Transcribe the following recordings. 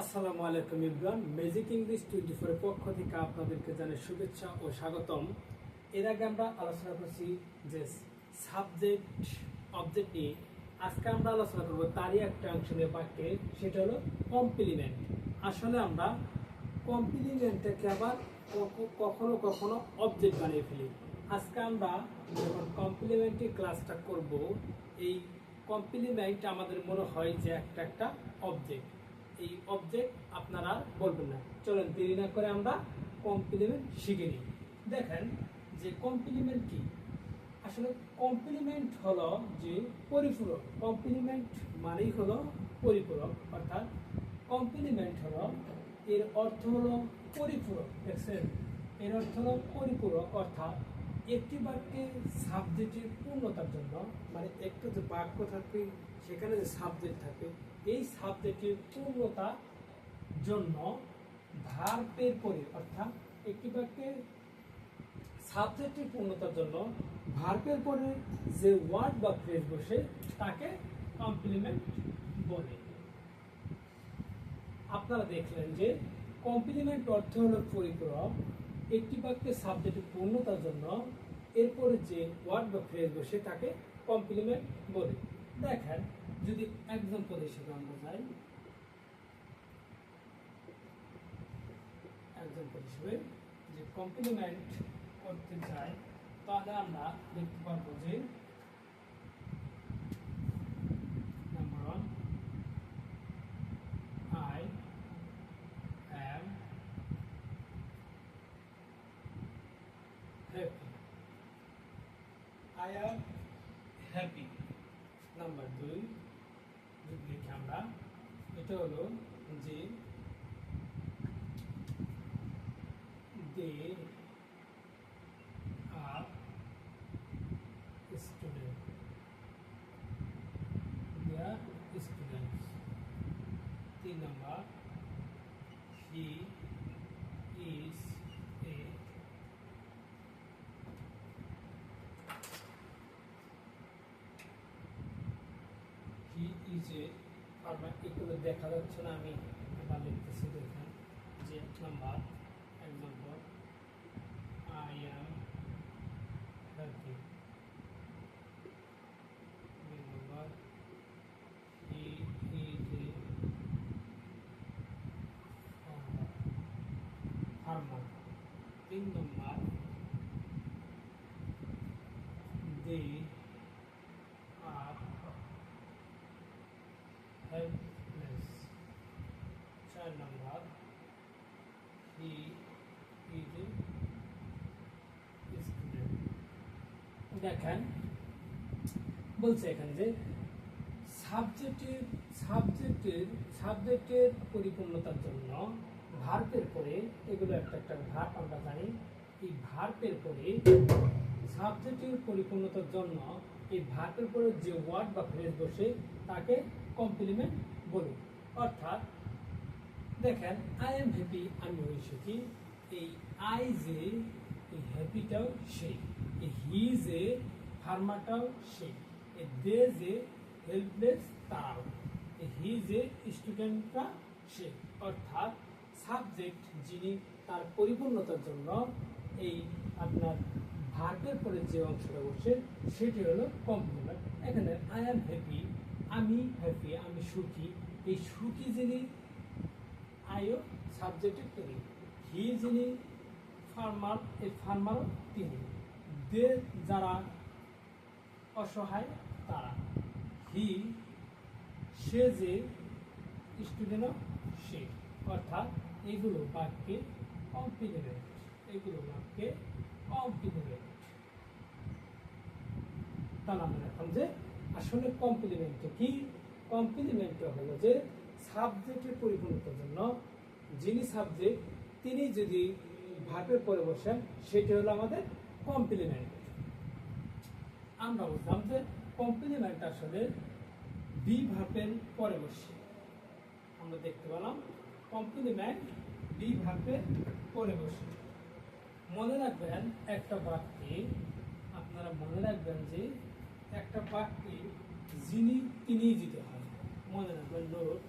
আসসালামু আলাইকুম ইবরান। Magic English twenty ফোরের পক্ষ থেকে আপনাদেরকে জানাই শুভেচ্ছা ও স্বাগতম। এর আগে আমরা আলোচনা করছি যে সাবজেক্ট অবজেক্ট নিয়ে। আজকে আমরা আলোচনা করব তারই একটা অংশ নিয়ে বাক্যে সেটা হলো কমপ্লিমেন্ট আসলে আমরা কমপ্লিমেন্টটাকে আবার কখনো কখনো অবজেক্ট বানিয়ে ফেলি। আজকে আমরা যখন কমপ্লিমেন্টের ক্লাসটা করব, এই কমপ্লিমেন্ট আমাদের মনে হয় যে একটা একটা অবজেক্ট এই অবজেক্ট আপনারা বলবেন না। চলেন, দেরি না করে আমরা কমপ্লিমেন্ট শিখে নিই। দেখেন যে কমপ্লিমেন্ট কি? আসলে কমপ্লিমেন্ট হলো যে পরিপূরক। কমপ্লিমেন্ট মানেই হলো পরিপূরক, অর্থাৎ কমপ্লিমেন্ট হলো এর অর্থ হলো পরিপূরক। দেখছেন? এর অর্থ হলো পরিপূরক, অর্থাৎ একটি বাক্যে সাবজেক্টের পূর্ণতার জন্য মানে একটা যে বাক্য থাকবে, সেখানে যে সাবজেক্ট থাকে এই সাবজেক্টের পূর্ণতার জন্য ভার্বের পরে অর্থাৎ একটি বাক্যের সাবজেক্টের পূর্ণতার জন্য ভার্বের পরে যে ওয়ার্ড বা ফ্রেজ বসে, তাকে কমপ্লিমেন্ট বলে। আপনারা দেখলেন যে কমপ্লিমেন্ট অর্থ হলো পরিপূরক। একটি বাক্যের সাবজেক্টের পূর্ণতার জন্য এরপরে যে ওয়ার্ড বা ফ্রেজ বসে, তাকে কমপ্লিমেন্ট বলে। দেখেন যদি এক্সাম্পল হিসেবে আমরা যাই এক্সাম্পল হিসেবে যে কমপ্লিমেন্ট করতে চাই, তাহলে আমরা দেখতে পারব যে number I happy. I am happy. Number দুই এটা হলো যে they are student. They are students. তিন number he is a he is a আমার এগুলো দেখা যাচ্ছে না, আমি আবার লিখতেছি দেখেন, যে এক number example I am happy দুই number he is a farmer তিন নম্বর দে আর হেল্পলেস চার নম্বর হি ইজ স্টুডেন্ট দেখেন বলছে এখানে যে সাবজেক্টের সাবজেক্টের সাবজেক্টের পরিপূর্ণতার জন্য ভার্বের পরে এগুলো একটা একটা ভার্ব আমরা জানি। এই ভার্বের পরে সাবজেক্টের পরিপূর্ণতার জন্য এই ভার্বের পরে যে ওয়ার্ড বা ফ্রেজ বসে তাকে কমপ্লিমেন্ট বলি। অর্থাৎ দেখেন আই এম হ্যাপি আমি ওই সুখী। এই আই যে এই হ্যাপিটাও সেই। এই হি যে ফার্মাটাও সেই। এই দে যে হেল্পলেস তারাও। এই হি যে স্টুডেন্টটা সে অর্থাৎ সাবজেক্ট যিনি তার পরিপূর্ণতার জন্য এই আপনার ভার্বের পরে যে অংশটা বসে, সেটি হলো কমপ্লিমেন্ট এখানে আই এম হ্যাপি আমি হ্যাপি আমি সুখী। এই সুখী যিনি আইও সাবজেক্টে তিনি হি যিনি ফার্মার এই ফার্মারও তিনি দে, যারা অসহায়, তারা। হি সে যে স্টুডেন্টও সে। অর্থাৎ এইগুলো বাক্যে কমপ্লিমেন্ট এইগুলো বাক্যে কমপ্লিমেন্ট তাহলে আমরা এখন যে আসলে কমপ্লিমেন্ট কি? কমপ্লিমেন্ট হলো যে সাবজেক্টের পরিপূর্ণতার জন্য যিনি সাবজেক্ট তিনি যদি ভাবের পরে বসেন, সেটি হলো আমাদের কমপ্লিমেন্ট আমরা বুঝলাম যে কমপ্লিমেন্ট আসলে বি ভাবের পরে বসে। আমরা দেখতে পেলাম কমপ্লিমেন্ট বি ভাবের পরে বসে। মনে রাখবেন একটা বাক্যে, আপনারা মনে রাখবেন যে একটা বাক্যে যিনি তিনিই দিতে হয়। মনে রাখবেন নোট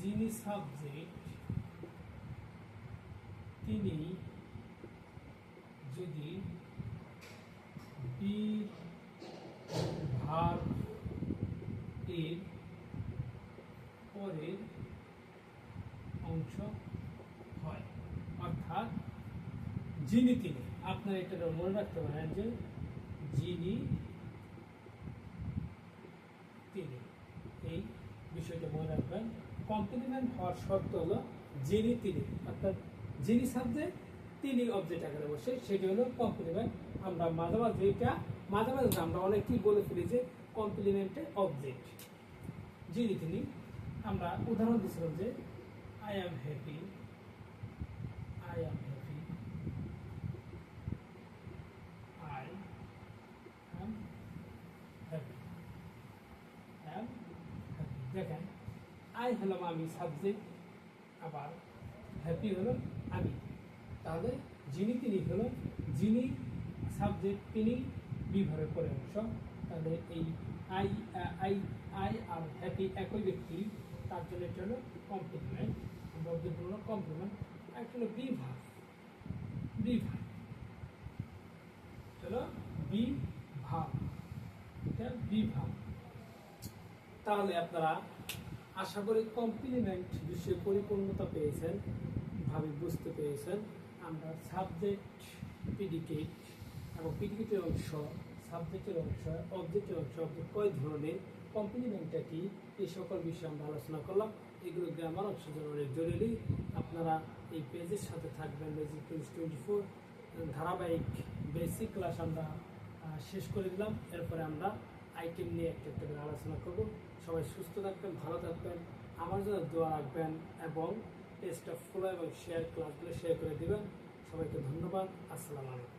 যিনি সাবজেক্ট তিনি যদি বি ভার এর পরের অংশ হয়, অর্থাৎ যিনি তিনি। আপনার এটা মনে রাখতে পারেন যে যিনি তিনি এই বিষয়টা মনে রাখবেন কমপ্লিমেন্ট হওয়ার শর্ত হলো যিনি তিনি। অর্থাৎ যিনি সাবজেক্ট, তিনি অবজেক্ট আকারে বসে, সেটি হলো কমপ্লিমেন্ট আমরা মাঝে মাঝে এটা, মাঝে মাঝে আমরা অনেকেই বলে ফেলি যে কমপ্লিমেন্টে অবজেক্ট যিনি তিনি, আমরা উদাহরণ দিচ্ছিলাম যে I am happy I am happy I am happy happy দেখেন আই হলাম আমি সাবজেক্ট, আবার হ্যাপি হলো আমি। তাহলে যিনি তিনি হলো যিনি সাবজেক্ট তিনি বিভাগের পরে অংশ। তাহলে এই I I I are happy একই ব্যক্তি, তার জন্য এটা হলো কমপ্লিমেন্ট অবজেক্ট হলো কমপ্লিমেন্ট একটা হলো বিভাগ। বিভাগ। চলো বিভাগ। এটা বিভাগ। তাহলে আপনারা আশা করি কমপ্লিমেন্ট বিষয়ে পরিপূর্ণতা পেয়েছেন ভাবে বুঝতে পেরেছেন। আমরা সাবজেক্ট প্রিডিকেট এবং প্রিডিকেটের অংশ সাবজেক্টের অংশ অবজেক্টের অংশ কয় ধরনের কমপ্লিমেন্টটা কি, এই সকল বিষয়ে আমরা আলোচনা করলাম। এগুলো গ্রামার অংশ অনেক জরুরি। আপনারা এই পেজের সাথে থাকবেন বেসিক টোয়েন্টি ফোর ধারাবাহিক বেসিক ক্লাস আমরা শেষ করে দিলাম। এরপরে আমরা আইটেম নিয়ে একটা একটা করে আলোচনা করব। সবাই সুস্থ থাকবেন, ভালো থাকবেন। আমার জন্য দোয়া রাখবেন এবং পেজটা ফলো এবং শেয়ার ক্লাসগুলো শেয়ার করে দিবেন। সবাইকে ধন্যবাদ। আসসালামু আলাইকুম।